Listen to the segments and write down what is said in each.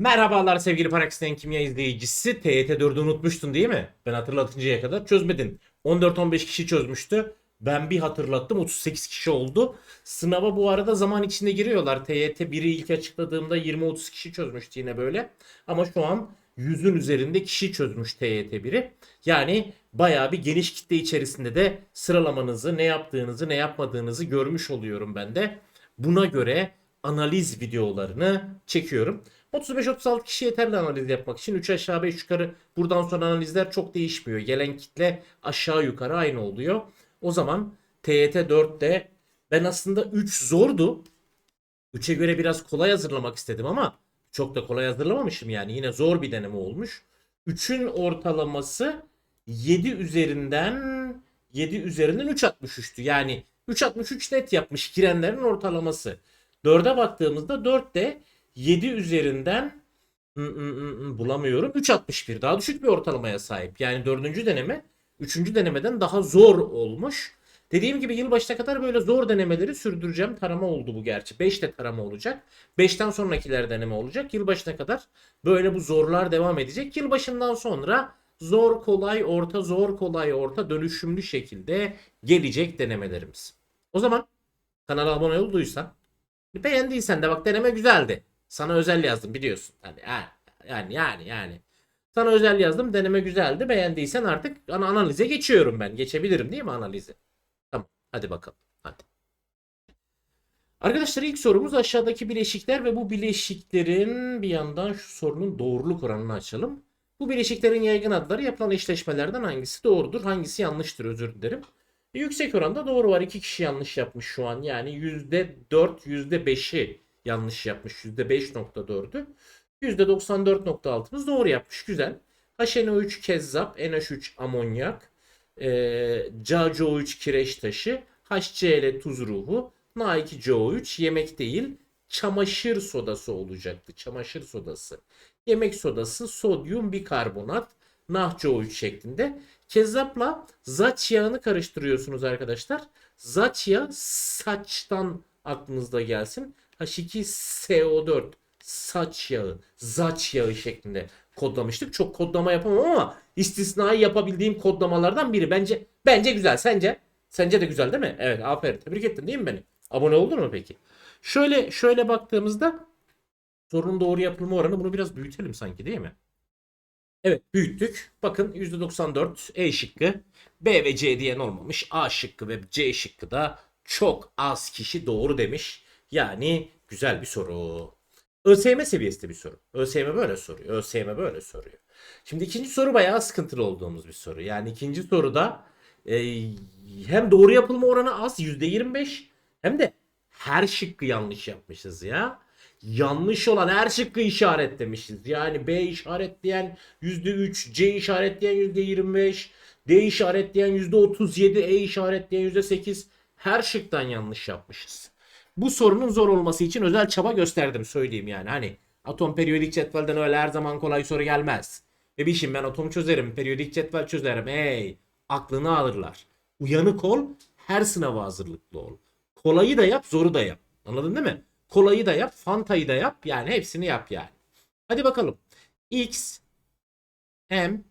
Merhabalar sevgili Parax'ten Kimya izleyicisi. TYT4'ü unutmuştun değil mi? Ben hatırlatıncaya kadar çözmedin. 14-15 kişi çözmüştü. Ben bir hatırlattım 38 kişi oldu. Sınava bu arada zaman içinde giriyorlar. TYT 1'i ilk açıkladığımda 20-30 kişi çözmüştü yine böyle. Ama şu an 100'ün üzerinde kişi çözmüş TYT 1'i. Yani bayağı bir geniş kitle içerisinde de sıralamanızı, ne yaptığınızı, ne yapmadığınızı görmüş oluyorum ben de. Buna göre analiz videolarını çekiyorum. 35-36 kişi yeterli analiz yapmak için. 3 aşağı 5 yukarı buradan sonra analizler çok değişmiyor. Gelen kitle aşağı yukarı aynı oluyor. O zaman TYT 4'te ben aslında 3 zordu. 3'e göre biraz kolay hazırlamak istedim ama çok da kolay hazırlamamışım yani. Yine zor bir deneme olmuş. 3'ün ortalaması 7 üzerinden 7 üzerinden 3.63'tü. Yani 3.63 net yapmış girenlerin ortalaması. 4'e baktığımızda 4 de 7 üzerinden bulamıyorum. 3.61 daha düşük bir ortalamaya sahip. Yani 4. deneme 3. denemeden daha zor olmuş. Dediğim gibi yılbaşına kadar böyle zor denemeleri sürdüreceğim. Tarama oldu bu gerçi. 5 de tarama olacak. 5'ten sonrakiler deneme olacak. Yılbaşına kadar böyle bu zorlar devam edecek. Yılbaşından sonra zor kolay orta zor kolay orta dönüşümlü şekilde gelecek denemelerimiz. O zaman kanala abone olduysan beğendiysen de bak deneme güzeldi. Sana özel yazdım biliyorsun. Hani ha, yani yani yani. Sana özel yazdım. Deneme güzeldi. Beğendiysen artık ana analize geçiyorum ben. Geçebilirim değil mi analize? Tamam. Hadi bakalım. Hadi. Arkadaşlar ilk sorumuz aşağıdaki bileşikler ve bu bileşiklerin bir yandan şu sorunun doğruluk oranını açalım. Bu bileşiklerin yaygın adları yapılan eşleşmelerden hangisi doğrudur, hangisi yanlıştır özür dilerim. Yüksek oranda doğru var. İki kişi yanlış yapmış şu an. Yani %4, %5'i yanlış yapmış. %5.4'ü. %94.6'mız doğru yapmış. Güzel. HNO3 kezzap, NH3 amonyak, e, CaCO3 kireç taşı, HCl tuz ruhu, Na2CO3 yemek değil, çamaşır sodası olacaktı. Çamaşır sodası. Yemek sodası, sodyum bikarbonat, NaCO3 şeklinde. Kezzapla zaç yağını karıştırıyorsunuz arkadaşlar. Zaç yağı saçtan aklınızda gelsin. H2SO4 saç yağı, zaç yağı şeklinde kodlamıştık. Çok kodlama yapamam ama istisnai yapabildiğim kodlamalardan biri. Bence bence güzel. Sence? Sence de güzel değil mi? Evet, aferin. Tebrik ettin değil mi beni? Abone oldun mu peki? Şöyle şöyle baktığımızda sorunun doğru yapılma oranı bunu biraz büyütelim sanki değil mi? Evet büyüttük. Bakın %94 E şıkkı. B ve C diyen olmamış. A şıkkı ve C şıkkı da çok az kişi doğru demiş. Yani güzel bir soru. ÖSYM seviyesinde bir soru. ÖSYM böyle soruyor. ÖSYM böyle soruyor. Şimdi ikinci soru bayağı sıkıntılı olduğumuz bir soru. Yani ikinci soruda e, hem doğru yapılma oranı az %25 hem de her şıkkı yanlış yapmışız ya. Yanlış olan her şıkkı işaretlemişiz. Yani B işaretleyen %3, C işaretleyen %25, D işaretleyen %37, E işaretleyen %8 her şıktan yanlış yapmışız. Bu sorunun zor olması için özel çaba gösterdim söyleyeyim yani. Hani atom periyodik cetvelden öyle her zaman kolay soru gelmez. Bebişim ben atom çözerim, periyodik cetvel çözerim. Hey, aklını alırlar. Uyanık ol, her sınava hazırlıklı ol. Kolayı da yap, zoru da yap. Anladın değil mi? Kolayı da yap, fantayı da yap. Yani hepsini yap yani. Hadi bakalım. X M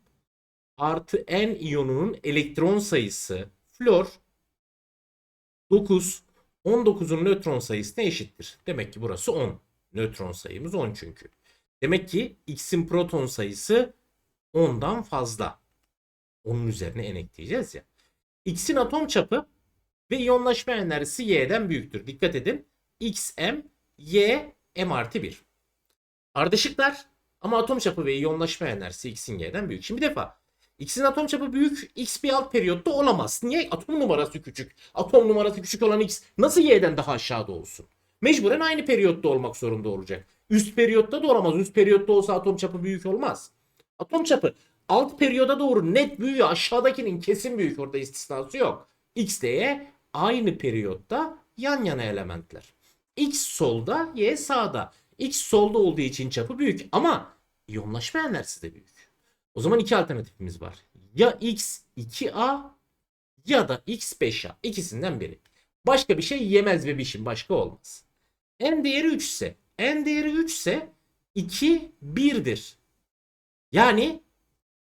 artı N iyonunun elektron sayısı flor 9 19'un nötron sayısına eşittir. Demek ki burası 10. Nötron sayımız 10 çünkü. Demek ki X'in proton sayısı 10'dan fazla. Onun üzerine n ekleyeceğiz ya. X'in atom çapı ve iyonlaşma enerjisi Y'den büyüktür. Dikkat edin. XM, Y, M artı 1. Ardışıklar ama atom çapı ve iyonlaşma enerjisi X'in Y'den büyük. Şimdi bir defa X'in atom çapı büyük, X bir alt periyotta olamaz. Niye? Atom numarası küçük. Atom numarası küçük olan X nasıl Y'den daha aşağıda olsun? Mecburen aynı periyotta olmak zorunda olacak. Üst periyotta da olamaz. Üst periyotta olsa atom çapı büyük olmaz. Atom çapı alt periyoda doğru net büyüyor. Aşağıdakinin kesin büyük. Orada istisnası yok. X ile Y aynı periyotta yan yana elementler. X solda, Y sağda. X solda olduğu için çapı büyük ama iyonlaşma enerjisi de büyük. O zaman iki alternatifimiz var. Ya X 2A ya da X 5A. İkisinden biri. Başka bir şey yemez bebişim. Başka olmaz. N değeri 3 ise N değeri 3 ise 2 1'dir. Yani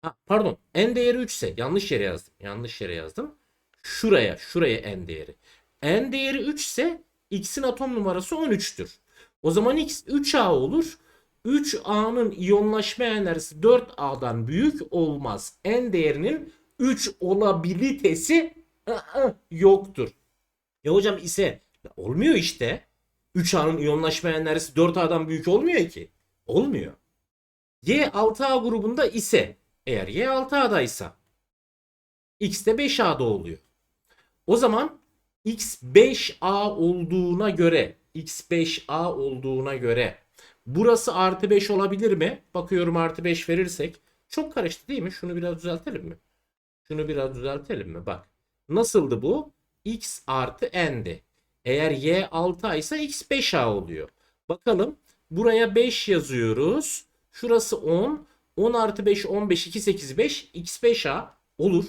ha, pardon n değeri 3 ise yanlış yere yazdım. Yanlış yere yazdım. Şuraya şuraya n değeri. n değeri 3 ise x'in atom numarası 13'tür. O zaman x 3a olur. 3a'nın iyonlaşma enerjisi 4a'dan büyük olmaz. n değerinin 3 olabilitesi yoktur. Ya hocam ise olmuyor işte. 3A'nın iyonlaşma enerjisi 4A'dan büyük olmuyor ki. Olmuyor. Y 6A grubunda ise eğer Y 6A'daysa X de 5A'da oluyor. O zaman X 5A olduğuna göre X 5A olduğuna göre burası artı 5 olabilir mi? Bakıyorum artı 5 verirsek. Çok karıştı değil mi? Şunu biraz düzeltelim mi? Şunu biraz düzeltelim mi? Bak. Nasıldı bu? X artı n'di. Eğer y 6 ise x 5a oluyor. Bakalım. Buraya 5 yazıyoruz. Şurası 10. 10 artı 5 15 2 8 5 x 5a olur.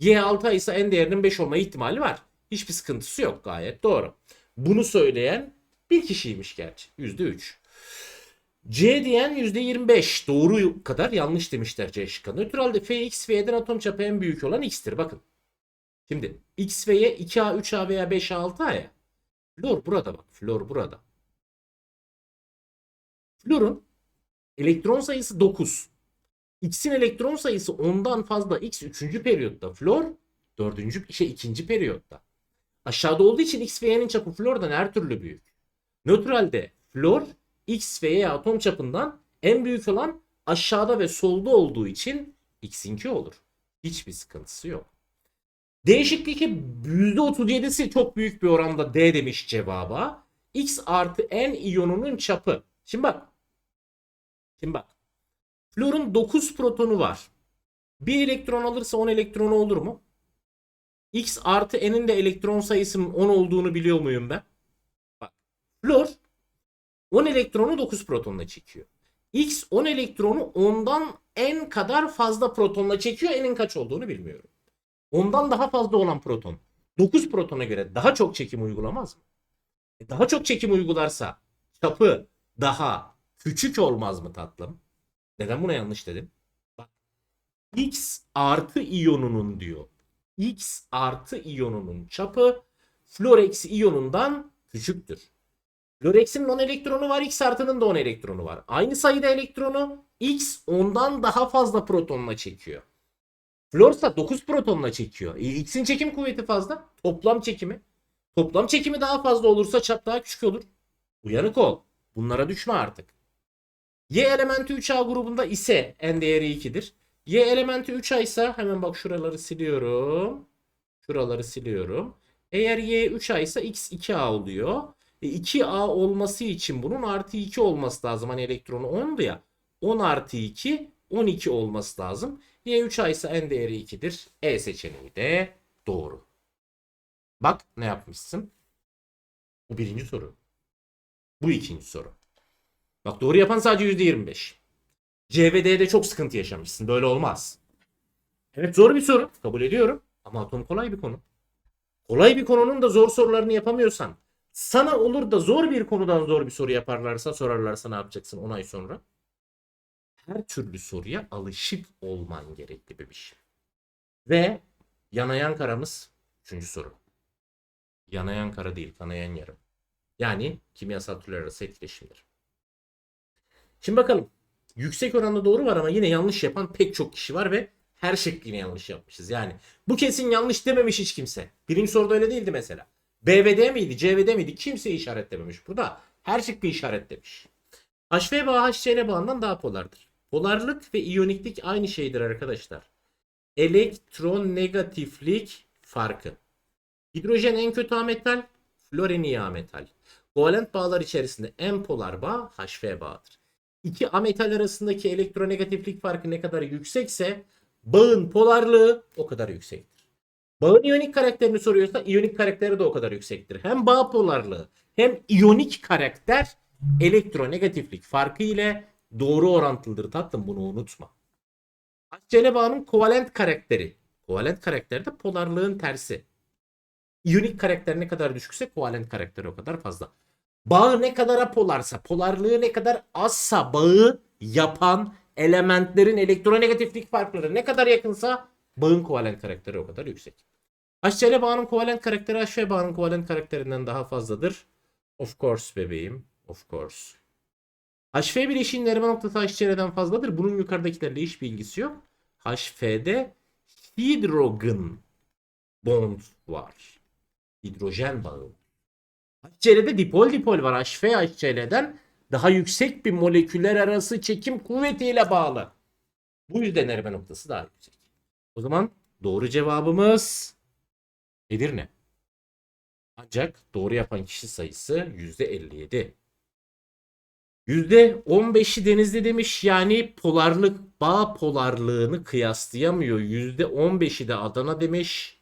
Y 6 ise n değerinin 5 olma ihtimali var. Hiçbir sıkıntısı yok gayet doğru. Bunu söyleyen bir kişiymiş gerçi. %3. C diyen %25. Doğru kadar yanlış demişler C şıkkında. Natüralde Fx ve Y'den atom çapı en büyük olan x'tir. Bakın. Şimdi X ve Y 2A, 3A veya 5A, 6A ya. Flor burada bak. Flor burada. Florun elektron sayısı 9. X'in elektron sayısı 10'dan fazla. X 3. periyotta. Flor 4. şey 2. periyotta. Aşağıda olduğu için X ve Y'nin çapı flordan her türlü büyük. Nötralde flor X ve Y atom çapından en büyük olan aşağıda ve solda olduğu için X'inki olur. Hiçbir sıkıntısı yok. Değişiklik %37'si çok büyük bir oranda D demiş cevaba. X artı N iyonunun çapı. Şimdi bak. Şimdi bak. Florun 9 protonu var. Bir elektron alırsa 10 elektronu olur mu? X artı N'in de elektron sayısının 10 olduğunu biliyor muyum ben? Bak. Flor 10 elektronu 9 protonla çekiyor. X 10 elektronu 10'dan N kadar fazla protonla çekiyor. N'in kaç olduğunu bilmiyorum. Ondan daha fazla olan proton 9 protona göre daha çok çekim uygulamaz mı? E daha çok çekim uygularsa çapı daha küçük olmaz mı tatlım? Neden buna yanlış dedim? Bak. X artı iyonunun diyor. X artı iyonunun çapı fluorex iyonundan küçüktür. Fluorex'in 10 elektronu var, X artının da 10 elektronu var. Aynı sayıda elektronu X ondan daha fazla protonla çekiyor. Florsa 9 protonla çekiyor. E, X'in çekim kuvveti fazla. Toplam çekimi. Toplam çekimi daha fazla olursa çap daha küçük olur. Uyanık ol. Bunlara düşme artık. Y elementi 3A grubunda ise n değeri 2'dir. Y elementi 3A ise hemen bak şuraları siliyorum. Şuraları siliyorum. Eğer Y 3A ise X 2A oluyor. E 2A olması için bunun artı 2 olması lazım. Hani elektronu 10'du ya. 10 artı 2 12 olması lazım. Y3A ise n değeri 2'dir. E seçeneği de doğru. Bak ne yapmışsın. Bu birinci soru. Bu ikinci soru. Bak doğru yapan sadece %25. C ve çok sıkıntı yaşamışsın. Böyle olmaz. Evet zor bir soru. Kabul ediyorum. Ama atom kolay bir konu. Kolay bir konunun da zor sorularını yapamıyorsan sana olur da zor bir konudan zor bir soru yaparlarsa sorarlarsa ne yapacaksın 10 ay sonra? Her türlü soruya alışık olman gerekli bebiş. Ve yanayan karamız 3. soru. Yanayan kara değil kanayan yarım. Yani kimyasal türler arası etkileşimdir. Şimdi bakalım. Yüksek oranda doğru var ama yine yanlış yapan pek çok kişi var ve her şekline yanlış yapmışız. Yani bu kesin yanlış dememiş hiç kimse. Birinci soruda öyle değildi mesela. B ve D miydi, C ve D miydi? Kimse işaretlememiş. Burada her şıkkı işaretlemiş. HV bağı HCl bağından daha polardır. Polarlık ve iyoniklik aynı şeydir arkadaşlar. Elektronegatiflik farkı. Hidrojen en kötü ametal, florin iyi ametal. Kovalent bağlar içerisinde en polar bağ HV bağıdır. İki ametal arasındaki elektronegatiflik farkı ne kadar yüksekse bağın polarlığı o kadar yüksektir. Bağın iyonik karakterini soruyorsa iyonik karakteri de o kadar yüksektir. Hem bağ polarlığı hem iyonik karakter elektronegatiflik farkı ile doğru orantılıdır tatlım bunu unutma. HCl bağının kovalent karakteri. Kovalent karakter de polarlığın tersi. İyonik karakter ne kadar düşükse kovalent karakteri o kadar fazla. bağı ne kadar apolarsa, polarlığı ne kadar azsa bağı yapan elementlerin elektronegatiflik farkları ne kadar yakınsa bağın kovalent karakteri o kadar yüksek. HCl bağının kovalent karakteri HF bağının kovalent karakterinden daha fazladır. Of course bebeğim. Of course. HF bileşiğinin erime noktası HCl'den fazladır. Bunun yukarıdakilerle hiçbir ilgisi yok. HF'de hidrogen bond var. Hidrojen bağı. HCl'de dipol dipol var. HF HCl'den daha yüksek bir moleküller arası çekim kuvvetiyle bağlı. Bu yüzden erime noktası daha yüksek. O zaman doğru cevabımız Edirne. Ancak doğru yapan kişi sayısı %57. %15'i denizde demiş yani polarlık bağ polarlığını kıyaslayamıyor. %15'i de Adana demiş.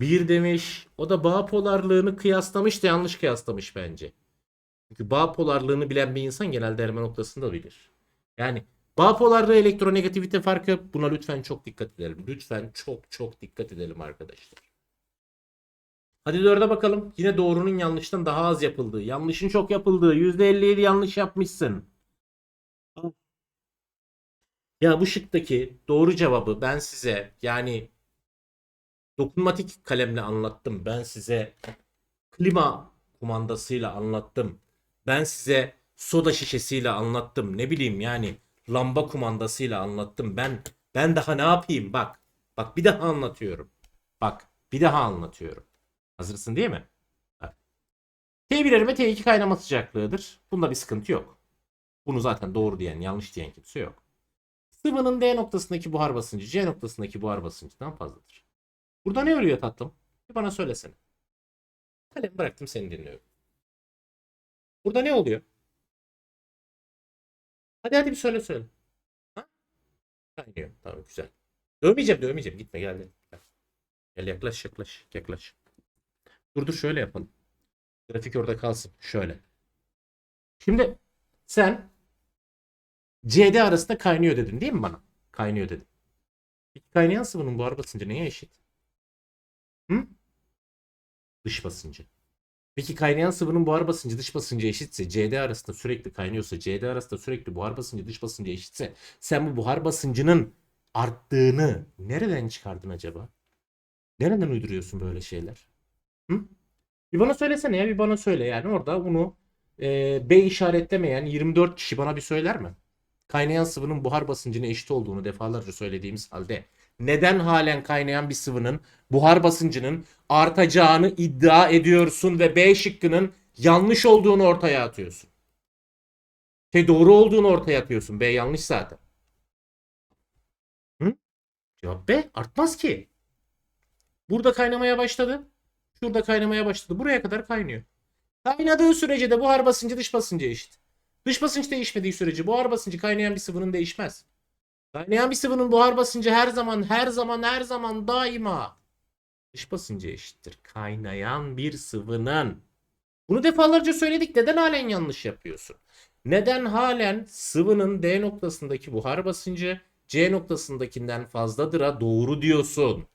1 demiş. O da bağ polarlığını kıyaslamış da yanlış kıyaslamış bence. Çünkü bağ polarlığını bilen bir insan genelde erime noktasını da bilir. Yani bağ polarlığı elektronegativite farkı buna lütfen çok dikkat edelim. Lütfen çok çok dikkat edelim arkadaşlar. Hadi dörde bakalım. Yine doğrunun yanlıştan daha az yapıldığı. Yanlışın çok yapıldığı. %57 yanlış yapmışsın. Ya bu şıktaki doğru cevabı ben size yani dokunmatik kalemle anlattım. Ben size klima kumandasıyla anlattım. Ben size soda şişesiyle anlattım. Ne bileyim yani lamba kumandasıyla anlattım. Ben ben daha ne yapayım? Bak. Bak bir daha anlatıyorum. Bak bir daha anlatıyorum. Hazırsın değil mi? Bak. T1 erime T2 kaynama sıcaklığıdır. Bunda bir sıkıntı yok. Bunu zaten doğru diyen, yanlış diyen kimse yok. Sıvının D noktasındaki buhar basıncı C noktasındaki buhar basıncından fazladır. Burada ne oluyor tatlım? Bir bana söylesene. Kalem bıraktım seni dinliyorum. Burada ne oluyor? Hadi hadi bir söyle söyle. Ha? Kaynıyor. Tamam güzel. Dövmeyeceğim dövmeyeceğim. Gitme gel. Gel, gel yaklaş yaklaş yaklaş. Dur dur şöyle yapalım. Grafik orada kalsın. Şöyle. Şimdi sen CD arasında kaynıyor dedin değil mi bana? Kaynıyor dedin. Peki kaynayan sıvının buhar basıncı neye eşit? Hı? Dış basıncı. Peki kaynayan sıvının buhar basıncı dış basıncı eşitse CD arasında sürekli kaynıyorsa CD arasında sürekli buhar basıncı dış basıncı eşitse sen bu buhar basıncının arttığını nereden çıkardın acaba? Nereden uyduruyorsun böyle şeyler? Hı? Bir bana söylesene ya bir bana söyle yani orada bunu e, B işaretlemeyen 24 kişi bana bir söyler mi? Kaynayan sıvının buhar basıncına eşit olduğunu defalarca söylediğimiz halde neden halen kaynayan bir sıvının buhar basıncının artacağını iddia ediyorsun ve B şıkkının yanlış olduğunu ortaya atıyorsun? Şey doğru olduğunu ortaya atıyorsun. B yanlış zaten. Hı? Cevap B artmaz ki. Burada kaynamaya başladı. Şurada kaynamaya başladı. Buraya kadar kaynıyor. Kaynadığı sürece de buhar basıncı dış basıncı eşit. Dış basınç değişmediği sürece buhar basıncı kaynayan bir sıvının değişmez. Kaynayan bir sıvının buhar basıncı her zaman her zaman her zaman daima dış basıncı eşittir. Kaynayan bir sıvının. Bunu defalarca söyledik. Neden halen yanlış yapıyorsun? Neden halen sıvının D noktasındaki buhar basıncı C noktasındakinden fazladıra doğru diyorsun?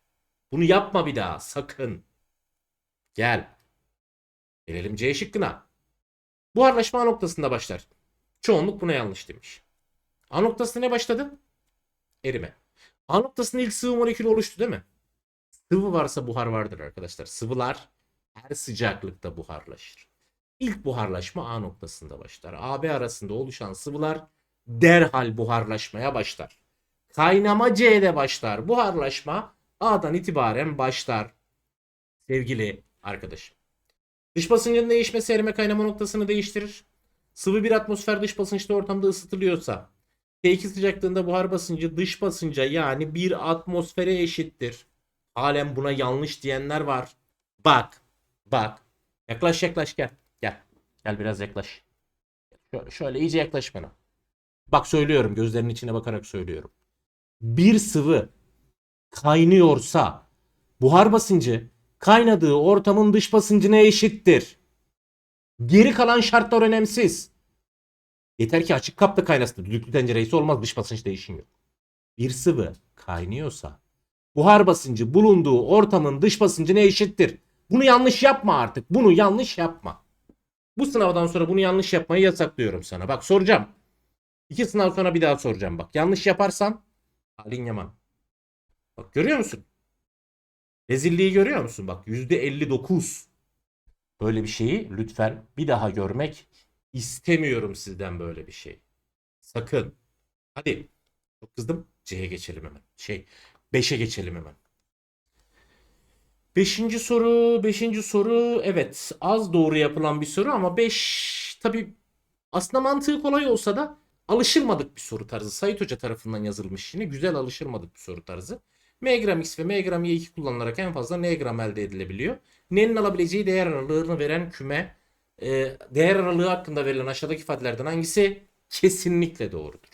Bunu yapma bir daha sakın. Gel. Gelelim C şıkkına. Buharlaşma A noktasında başlar. Çoğunluk buna yanlış demiş. A noktasında ne başladı? Erime. A noktasında ilk sıvı molekülü oluştu değil mi? Sıvı varsa buhar vardır arkadaşlar. Sıvılar her sıcaklıkta buharlaşır. İlk buharlaşma A noktasında başlar. AB arasında oluşan sıvılar derhal buharlaşmaya başlar. Kaynama C'de başlar. Buharlaşma A'dan itibaren başlar. Sevgili arkadaşım. Dış basıncın değişmesi erime kaynama noktasını değiştirir. Sıvı bir atmosfer dış basınçta ortamda ısıtılıyorsa T2 sıcaklığında buhar basıncı dış basınca yani bir atmosfere eşittir. Halen buna yanlış diyenler var. Bak. Bak. Yaklaş yaklaş gel. Gel. Gel biraz yaklaş. Şöyle, şöyle iyice yaklaş bana. Bak söylüyorum gözlerinin içine bakarak söylüyorum. Bir sıvı kaynıyorsa buhar basıncı kaynadığı ortamın dış basıncına eşittir. Geri kalan şartlar önemsiz. Yeter ki açık kapta kaynasın. Düdüklü tenceresi olmaz dış basınç değişimi yok. Bir sıvı kaynıyorsa buhar basıncı bulunduğu ortamın dış basıncına eşittir. Bunu yanlış yapma artık. Bunu yanlış yapma. Bu sınavdan sonra bunu yanlış yapmayı yasaklıyorum sana. Bak soracağım. İki sınav sonra bir daha soracağım bak. Yanlış yaparsan halin yaman. Bak görüyor musun? Rezilliği görüyor musun? Bak %59. Böyle bir şeyi lütfen bir daha görmek istemiyorum sizden böyle bir şey. Sakın. Hadi. Çok kızdım. C'ye geçelim hemen. Şey 5'e geçelim hemen. Beşinci soru, beşinci soru evet az doğru yapılan bir soru ama 5 tabi aslında mantığı kolay olsa da alışılmadık bir soru tarzı. Sait Hoca tarafından yazılmış yine güzel alışılmadık bir soru tarzı. M gram X ve M gram Y2 kullanılarak en fazla N gram elde edilebiliyor. N'nin alabileceği değer aralığını veren küme e, değer aralığı hakkında verilen aşağıdaki ifadelerden hangisi kesinlikle doğrudur.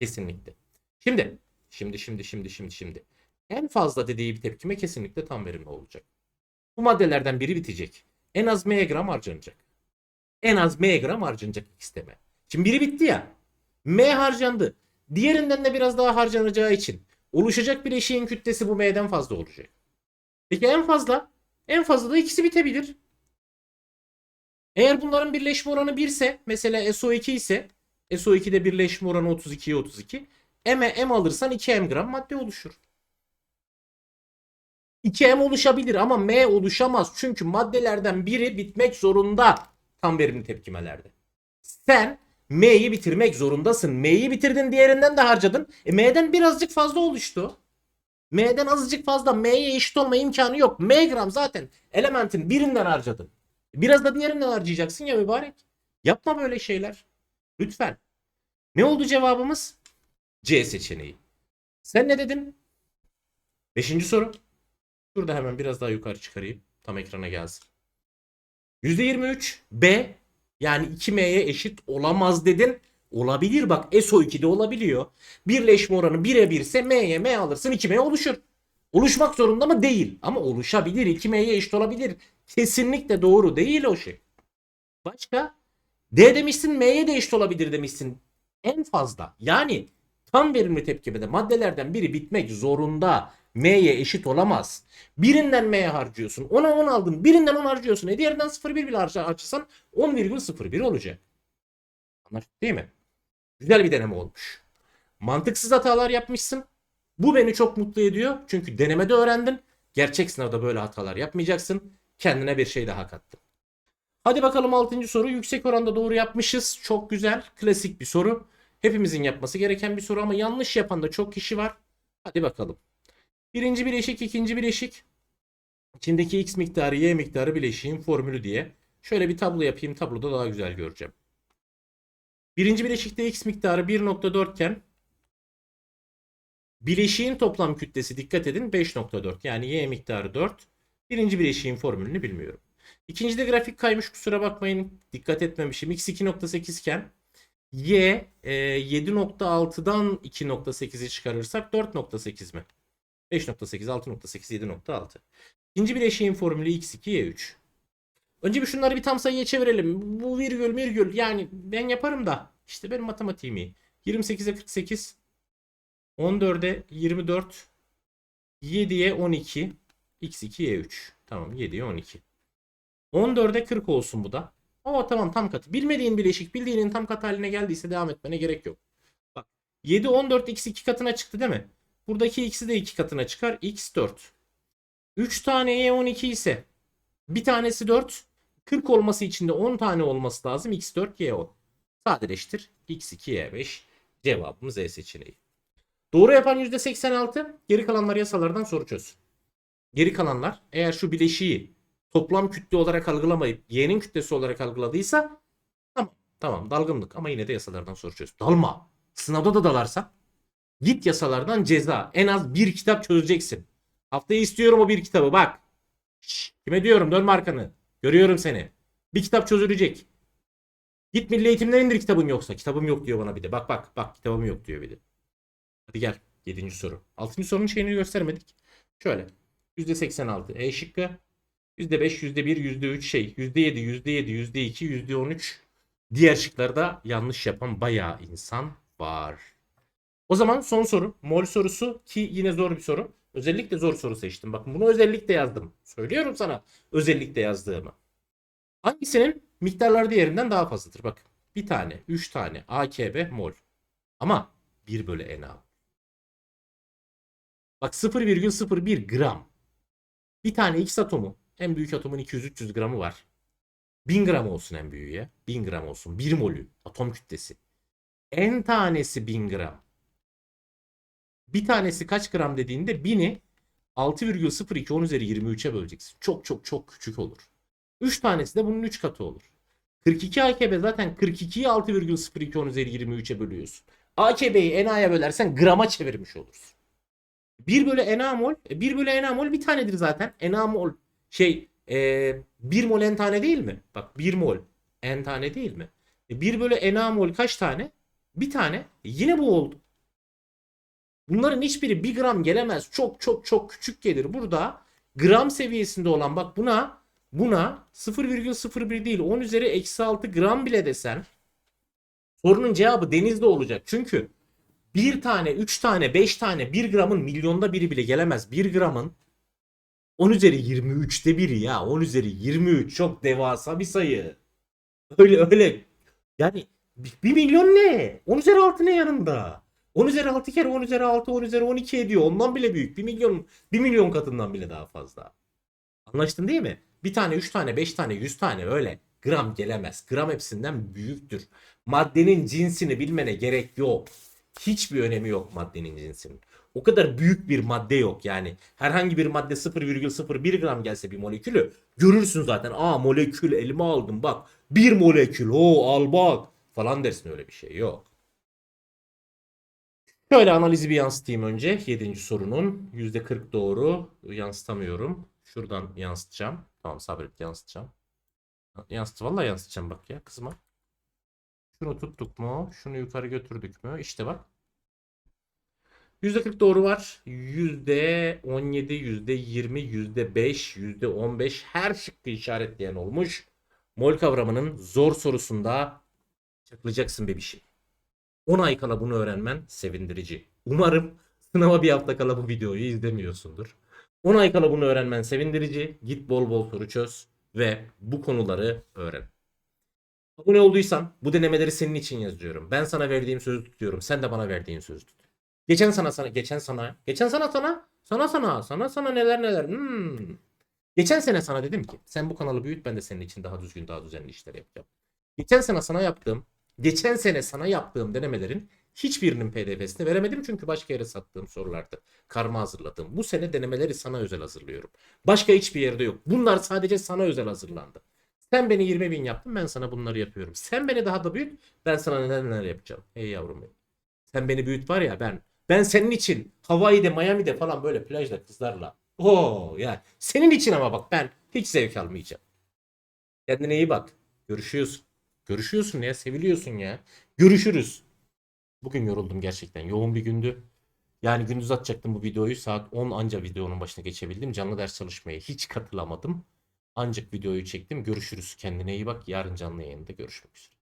Kesinlikle. Şimdi, şimdi, şimdi, şimdi, şimdi, şimdi. En fazla dediği bir tepkime kesinlikle tam verimli olacak. Bu maddelerden biri bitecek. En az M gram harcanacak. En az M gram harcanacak isteme. Şimdi biri bitti ya. M harcandı. Diğerinden de biraz daha harcanacağı için oluşacak bileşiğin kütlesi bu M'den fazla olacak. Peki en fazla? En fazla da ikisi bitebilir. Eğer bunların birleşme oranı 1 ise mesela SO2 ise SO2'de birleşme oranı 32'ye 32. M'e M alırsan 2M gram madde oluşur. 2M oluşabilir ama M oluşamaz. Çünkü maddelerden biri bitmek zorunda tam verimli tepkimelerde. Sen M'yi bitirmek zorundasın. M'yi bitirdin diğerinden de harcadın. E, M'den birazcık fazla oluştu. M'den azıcık fazla M'ye eşit olma imkanı yok. M gram zaten elementin birinden harcadın. Biraz da diğerinden harcayacaksın ya mübarek. Yapma böyle şeyler. Lütfen. Ne oldu cevabımız? C seçeneği. Sen ne dedin? Beşinci soru. Şurada hemen biraz daha yukarı çıkarayım. Tam ekrana gelsin. %23 B yani 2M'ye eşit olamaz dedin. Olabilir bak SO2'de olabiliyor. Birleşme oranı 1'e 1 ise M'ye M alırsın 2M oluşur. Oluşmak zorunda mı? Değil. Ama oluşabilir. 2M'ye eşit olabilir. Kesinlikle doğru değil o şey. Başka? D demişsin M'ye de eşit olabilir demişsin. En fazla. Yani tam verimli tepkimede maddelerden biri bitmek zorunda. M'ye eşit olamaz. Birinden M'ye harcıyorsun. Ona 10 aldın. Birinden 10 harcıyorsun. E diğerinden 0,1 bile harca- harcasan 10,01 olacak. Anlaştık değil mi? Güzel bir deneme olmuş. Mantıksız hatalar yapmışsın. Bu beni çok mutlu ediyor. Çünkü denemede öğrendin. Gerçek sınavda böyle hatalar yapmayacaksın. Kendine bir şey daha kattın. Hadi bakalım 6. soru. Yüksek oranda doğru yapmışız. Çok güzel. Klasik bir soru. Hepimizin yapması gereken bir soru ama yanlış yapan da çok kişi var. Hadi bakalım. Birinci bileşik, ikinci bileşik. İçindeki x miktarı, y miktarı bileşiğin formülü diye. Şöyle bir tablo yapayım. Tabloda daha güzel göreceğim. Birinci bileşikte x miktarı 1.4 iken bileşiğin toplam kütlesi dikkat edin 5.4. Yani y miktarı 4. Birinci bileşiğin formülünü bilmiyorum. İkincide grafik kaymış kusura bakmayın. Dikkat etmemişim. x 2.8 iken y e, 7.6'dan 2.8'i çıkarırsak 4.8 mi? 5.8, 6.8, 7.6. İkinci bileşiğin formülü x2, y3. Önce bir şunları bir tam sayıya çevirelim. Bu virgül virgül yani ben yaparım da işte benim matematiğim iyi. 28'e 48, 14'e 24, 7'ye 12, x2, y3. Tamam 7'ye 12. 14'e 40 olsun bu da. Ama tamam tam katı. Bilmediğin bileşik bildiğinin tam katı haline geldiyse devam etmene gerek yok. Bak 7, 14 x 2 katına çıktı değil mi? Buradaki x'i de 2 katına çıkar. x 4. 3 tane y 12 ise bir tanesi 4. 40 olması için de 10 tane olması lazım. x4 y10. Sadeleştir. x2 y5. Cevabımız E seçeneği. Doğru yapan %86. Geri kalanlar yasalardan soru çöz. Geri kalanlar eğer şu bileşiği toplam kütle olarak algılamayıp y'nin kütlesi olarak algıladıysa tamam tamam dalgınlık ama yine de yasalardan soru çöz. Dalma. Sınavda da dalarsan git yasalardan ceza. En az bir kitap çözeceksin. Haftaya istiyorum o bir kitabı bak. Şşş, kime diyorum dönme arkanı. Görüyorum seni. Bir kitap çözülecek. Git milli eğitimden indir kitabın yoksa. Kitabım yok diyor bana bir de. Bak bak bak kitabım yok diyor bir de. Hadi gel. Yedinci soru. Altıncı sorunun şeyini göstermedik. Şöyle. %86 E şıkkı. %5, %1, %3 şey. %7, %7, %2, %13. Diğer şıklarda yanlış yapan bayağı insan var. O zaman son soru. Mol sorusu ki yine zor bir soru. Özellikle zor soru seçtim. Bakın bunu özellikle yazdım. Söylüyorum sana özellikle yazdığımı. Hangisinin miktarları diğerinden daha fazladır? Bak bir tane, üç tane AKB mol. Ama 1 bölü Na. Bak 0,01 gram. Bir tane X atomu. En büyük atomun 200-300 gramı var. 1000 gram olsun en büyüğü ya. 1000 gram olsun. 1 molü. Atom kütlesi. En tanesi 1000 gram. Bir tanesi kaç gram dediğinde 1000'i 6,02 10 üzeri 23'e böleceksin. Çok çok çok küçük olur. 3 tanesi de bunun 3 katı olur. 42 AKB zaten 42'yi 6,02 10 üzeri 23'e bölüyorsun. AKB'yi NA'ya bölersen grama çevirmiş olursun. 1 bölü NA mol. 1 bölü NA mol bir tanedir zaten. NA mol şey e, 1 mol n tane değil mi? Bak 1 mol n tane değil mi? E, 1 bölü NA mol kaç tane? Bir tane. E, yine bu oldu. Bunların hiçbiri 1 gram gelemez. Çok çok çok küçük gelir. Burada gram seviyesinde olan bak buna buna 0,01 değil 10 üzeri eksi 6 gram bile desen sorunun cevabı denizde olacak. Çünkü bir tane, üç tane, beş tane, bir gramın milyonda biri bile gelemez. Bir gramın 10 üzeri 23'te biri ya. 10 üzeri 23 çok devasa bir sayı. Öyle öyle. Yani 1 milyon ne? 10 üzeri 6 ne yanında? 10 üzeri 6 kere 10 üzeri 6 10 üzeri 12 ediyor. Ondan bile büyük. 1 milyon 1 milyon katından bile daha fazla. Anlaştın değil mi? Bir tane, 3 tane, 5 tane, 100 tane öyle gram gelemez. Gram hepsinden büyüktür. Maddenin cinsini bilmene gerek yok. Hiçbir önemi yok maddenin cinsinin. O kadar büyük bir madde yok yani. Herhangi bir madde 0,01 gram gelse bir molekülü görürsün zaten. Aa molekül elime aldım bak. Bir molekül o al bak falan dersin öyle bir şey yok. Şöyle analizi bir yansıtayım önce. 7. sorunun %40 doğru yansıtamıyorum. Şuradan yansıtacağım. Tamam sabret yansıtacağım. Yansıt vallahi yansıtacağım bak ya kızma. Şunu tuttuk mu? Şunu yukarı götürdük mü? İşte bak. %40 doğru var. %17, %20, %5, %15 her şıkkı işaretleyen olmuş. Mol kavramının zor sorusunda çakılacaksın bebişim. 10 ay kala bunu öğrenmen sevindirici. Umarım sınava bir hafta kala bu videoyu izlemiyorsundur. 10 ay kala bunu öğrenmen sevindirici. Git bol bol soru çöz ve bu konuları öğren. Abone olduysan bu denemeleri senin için yazıyorum. Ben sana verdiğim sözü tutuyorum. Sen de bana verdiğin sözü tut. Geçen sana sana geçen sana geçen sana sana sana sana sana sana neler neler. Hmm. Geçen sene sana dedim ki sen bu kanalı büyüt ben de senin için daha düzgün daha düzenli işler yapacağım. Geçen sene sana yaptığım geçen sene sana yaptığım denemelerin hiçbirinin pdf'sini veremedim çünkü başka yere sattığım sorulardı. Karma hazırladığım. Bu sene denemeleri sana özel hazırlıyorum. Başka hiçbir yerde yok. Bunlar sadece sana özel hazırlandı. Sen beni 20 bin yaptın ben sana bunları yapıyorum. Sen beni daha da büyüt ben sana neler neler yapacağım. Hey yavrum benim. Sen beni büyüt var ya ben ben senin için Hawaii'de Miami'de falan böyle plajda kızlarla. Oo yani senin için ama bak ben hiç zevk almayacağım. Kendine iyi bak. Görüşüyorsun. Görüşüyorsun ya seviliyorsun ya. Görüşürüz. Bugün yoruldum gerçekten. Yoğun bir gündü. Yani gündüz atacaktım bu videoyu. Saat 10 anca videonun başına geçebildim. Canlı ders çalışmaya hiç katılamadım. Ancak videoyu çektim. Görüşürüz. Kendine iyi bak. Yarın canlı yayında görüşmek üzere.